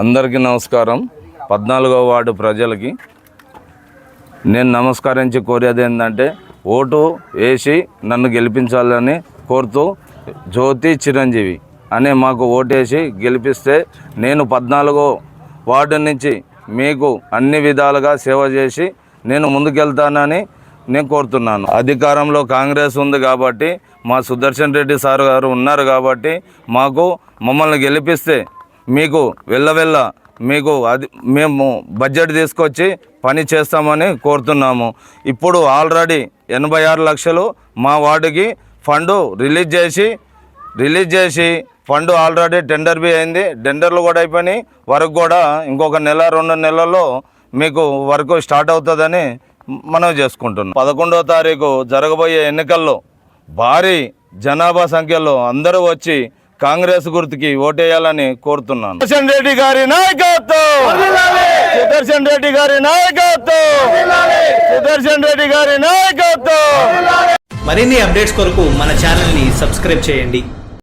అందరికీ నమస్కారం. పద్నాలుగో వార్డు ప్రజలకి నేను నమస్కరించి కోరేది ఏంటంటే ఓటు వేసి నన్ను గెలిపించాలని కోరుతూ జ్యోతి చిరంజీవి అనే మాకు ఓటేసి గెలిపిస్తే నేను పద్నాలుగో వార్డు నుంచి మీకు అన్ని విధాలుగా సేవ చేసి నేను ముందుకెళ్తానని నేను కోరుతున్నాను. అధికారంలో కాంగ్రెస్ ఉంది కాబట్టి మా సుదర్శన్ రెడ్డి సార్ గారు ఉన్నారు కాబట్టి మాకు మమ్మల్ని గెలిపిస్తే మీకు వెళ్ళవెళ్ళ మీకు అది మేము బడ్జెట్ తీసుకొచ్చి పని చేస్తామని కోరుతున్నాము. ఇప్పుడు ఆల్రెడీ ఎనభై ఆరు లక్షలు మా వార్డుకి ఫండ్ రిలీజ్ చేసి రిలీజ్ చేసి ఫండ్ ఆల్రెడీ టెండర్ బి అయింది. టెండర్లు కూడా అయిపోయినాయి. వరకు కూడా ఇంకొక నెల రెండు నెలల్లో మీకు వర్క్ స్టార్ట్ అవుతుందని మనం చేసుకుంటున్నాం. పదకొండవ తారీఖు జరగబోయే ఎన్నికల్లో భారీ జనాభా సంఖ్యలో అందరూ వచ్చి కాంగ్రెస్ గుర్తుకి ఓటేయాలని కోరుతున్నాను. సుదర్శన్ రెడ్డి గారి నాయకత్వం! సుదర్శన్ రెడ్డి గారి నాయకత్వం! సుదర్శన్ రెడ్డి గారి నాయకత్వం! మరిన్ని అప్డేట్స్ కొరకు మన ఛానల్ని సబ్స్క్రైబ్ చేయండి.